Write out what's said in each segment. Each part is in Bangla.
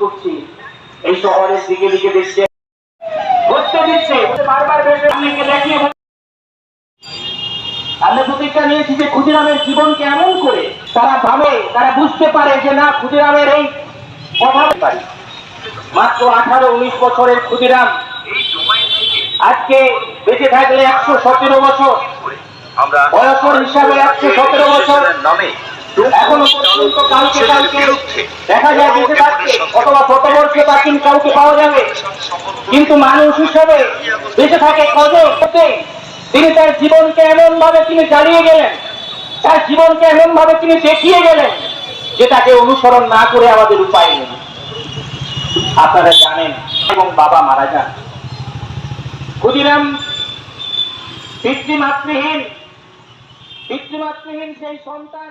করছি। এই শহরের দিকে দিকে দেখছে। ঘুরতে দিচ্ছে। বারবার আপনাকে দেখিয়ে আমরা প্রতিজ্ঞা নিয়েছি যে ক্ষুদিরামের জীবনকে এমন করে তারা ভাবে তারা বুঝতে পারে যে না ক্ষুদিরামের এই কথা পারি। মাত্র আঠারো উনিশ বছরের ক্ষুদিরাম। আজকে বেঁচে থাকলে একশো সতেরো বছর। আমরা বয়সের হিসাবে একশো সতেরো বছর। নামে এখনও পর্যন্ত কালকে কালকে দেখা যায় বেঁচে থাকছে অথবা শতবর্ষে প্রাচীন কাউকে পাওয়া যাবে। কিন্তু মানুষ হিসাবে বেঁচে থাকে কজন? তিনি তার জীবনকে এমন ভাবে তিনি চালিয়ে গেলেন তার জীবনকে এমন ভাবে তিনি দেখিয়ে গেলেন যেটাকে অনুসরণ না করে আমাদের উপায় নেই। আপনারা জানেন এবং বাবা মারা যান। ক্ষুদিরাম পিতৃমাতৃহীন পিতৃমাতৃহীন সেই সন্তান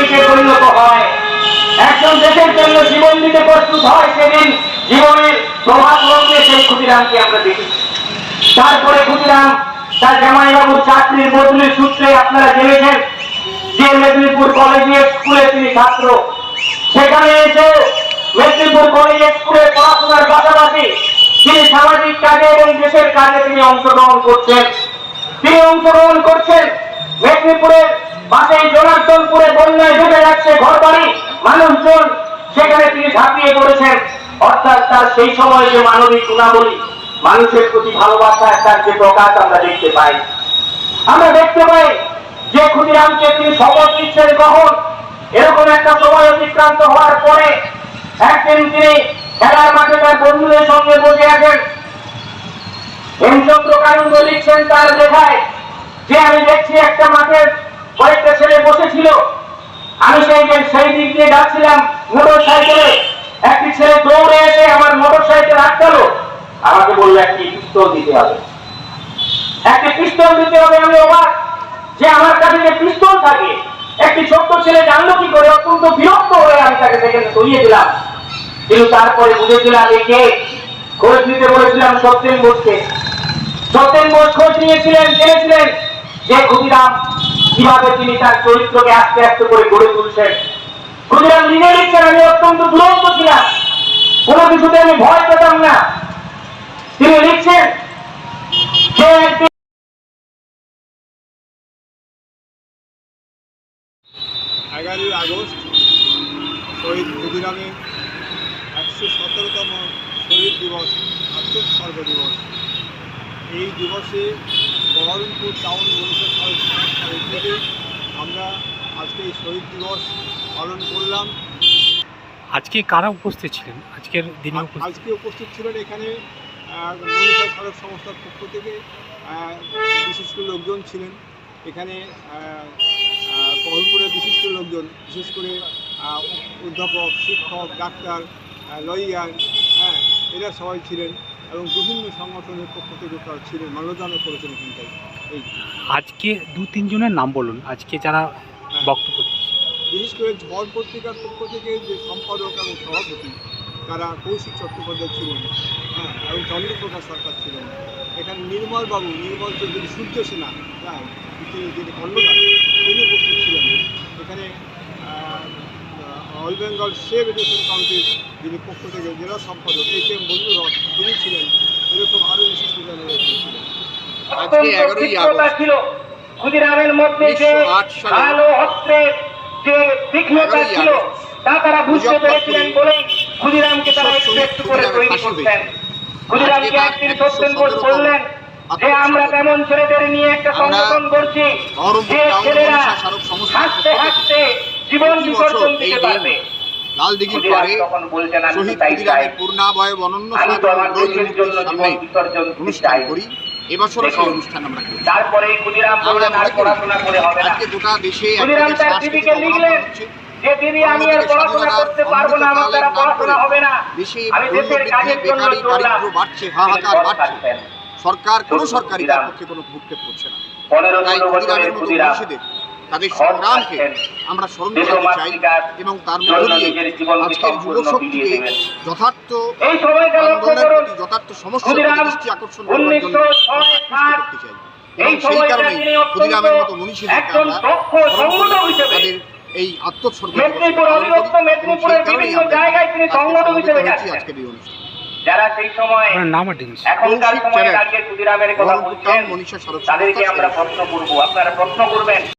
দেশপ্রেমিকে পরিণত হয়। একজন দেশের জন্য জীবন দিতে প্রস্তুত হয় সেদিন জীবনের প্রভাব লগ্নে সেই ক্ষুদিরামকে আমরা দেখেছি তারপরে ক্ষুদিরাম তার জামাইবাবুর চাকরির বদলির সূত্রে আপনারা জেনেছেন যে মেদিনীপুর কলেজিয়েট স্কুলে তিনি ছাত্র। সেখানে এসে মেদিনীপুর কলেজিয়েট স্কুলে পড়াশোনার পাশাপাশি তিনি সামাজিক কাজে এবং দেশের কাজে তিনি অংশগ্রহণ করছেন। তিনি অংশগ্রহণ করছেন মানুষজন সেখানে তিনি ঝাঁপিয়ে পড়েছেন, অর্থাৎ তার সেই সময় যে মানবিক গুণাবলী, মানুষের প্রতি ভালোবাসা তার যে প্রকাশ আমরা দেখতে পাই। আমরা দেখতে পাই যে ক্ষুদিরামকে তিনি শপথ নিচ্ছেন কখন? এরকম একটা সময় অতিক্রান্ত হওয়ার পরে একদিন তিনি খেলার মাঠে তার বন্ধুদের সঙ্গে বসে আছেন। হেমচন্দ্র কানন্দ লিখছেন তার লেখায়, যে আমি দেখছি একটা মাঠের কয়েকটা ছেলে বসেছিল আমি সেই সেই দিক দিয়ে যাচ্ছিলাম মোটর সাইকেলে একটি ছেলে দৌড়ে এসে আমার মোটর সাইকেল আটকালো। আমাকে বলল, একটি পিস্তল দিতে হবে। একটি পিস্তল দিতে হবে আমি অবাক যে আমার কাছে যে পিস্তল থাকে, একটি ছোট্ট ছেলে জানলো কি করে, অত্যন্ত বিরক্ত হয়ে আমি তাকে সেখানে সরিয়ে দিলাম। কিন্তু তারপরে বুঝেছিলাম একে খোঁজ নিতে বলেছিলাম সত্যেন বোসকে। সত্যেন বোস খোঁজ নিয়েছিলেন, জেনেছিলেন যে ক্ষুদিরাম কীভাবে তিনি তার চরিত্রকে আস্তে আস্তে করে গড়ে তুলছেন? ক্ষুদিরাম লিখছেন আমি অত্যন্ত দুরন্ত ছিলাম। কোনো কিছুতে আমি ভয় পেতাম না। তিনি লিখছেন এগারোই আগস্ট শহীদ ক্ষুদিরামের একশো সতেরোতম শহীদ দিবস, আত্মোৎসর্গ দিবস। এই দিবসে বহরমপুর টাউন মনীষা সংস্থার উদ্যোগে আমরা আজকে এই শহীদ দিবস পালন করলাম। আজকে কারা উপস্থিত ছিলেন? আজকের দিনে আজকে উপস্থিত ছিলেন এখানে মনীষা সড়ক সংস্থার পক্ষ থেকে বিশিষ্ট লোকজন ছিলেন। এখানে বহরমপুরের বিশিষ্ট লোকজন বিশেষ করে অধ্যাপক শিক্ষক ডাক্তার লয়ার হ্যাঁ এরা সবাই ছিলেন এবং বিভিন্ন সংগঠনের পক্ষ থেকে তারা ছিলেন মাল্যদানও করেছেন এখানটায়। এই। আজকে দু তিনজনের নাম বলুন। আজকে যারা বক্তব্য দিয়েছে। বিশেষ করে ঝড় পত্রিকার পক্ষ থেকে যে সম্পাদক এবং সভাপতি তারা কৌশিক চট্টোপাধ্যায় ছিলেন হ্যাঁ এবং চন্দ্রপ্রকাশ সরকার ছিলেন এখানে নির্মল বাবু নির্মল চৌধুরী সূর্য সেনা হ্যাঁ তিনি যিনি কর্ণধার তিনি উপস্থিত ছিলেন এখানে অল বেঙ্গল সেভ এডুকেশন কমিটির যিনি পক্ষ থেকে জেলা সম্পাদক এই কে বন্ধু রথ তিনি ছিলেন এরকম আরও বিশিষ্ট জনেরা ছিলেন। আজকে এগারোই আগস্ট ক্ষুদিরামের মধ্যে যে 1908 আলো অস্ত্রের যে তীক্ষ্ণতা ছিল তা তারা বুঝতে পেরেছিলেন বলেই ক্ষুদিরামকে তারা একটু একটু করে তৈরি করতেন ক্ষুদিরামকে একদিন সত্যেন বোস বললেন যে আমরা তেমন ছেলেদের নিয়ে একটা সংগঠন করছি যে ছেলেরা হাসতে হাসতে জীবন বিসর্জন দিতে পারবে। লাল দিঘির পরে শহীদ ক্ষুদিরামের পূর্ণাবয় অনন্য অনুষ্ঠান করি। সেই অনুষ্ঠান আমরা করি তারপরে আমরা মনে করি। পড়াশোনা করে হবে না। আজকে গোটা দেশে ক্ষুদিরাম একদিকে তার সাংস্কৃতিক দিদিকে লিখলেন অবলম্বন হচ্ছে যে দিদি আমি আর পড়াশোনা করতে পারব না আমার দ্বারা পড়াশোনা হবে না। আমি দেশের কাজের জন্য চললাম বাড়ছে হাহাকার বাড়ছে। সরকার কোনো সরকারি তার পক্ষে কোনো ভূক্ষেপ করছে না। তাই ক্ষুদিরামের মতো মনীষীদের তাদের সংগ্রামকে আমরা স্মরণ করতে চাই এবং তার মধ্য দিয়ে আজকের সম্পূর্ণ যুবশক্তিকে যথার্থ আন্দোলনের দৃষ্টি আকর্ষণ জন্য আকৃষ্ট করতে চাই। এবং সেই কারণে ক্ষুদিরামের মতো মনীষীদেরকে আমরা তাদের এই যারা সেই সময় এখনকার সময়ে দাঁড়িয়ে ক্ষুদিরামের কথা বলছেন তাদেরকে আমরা প্রশ্ন করব। আপনারা প্রশ্ন করবেন।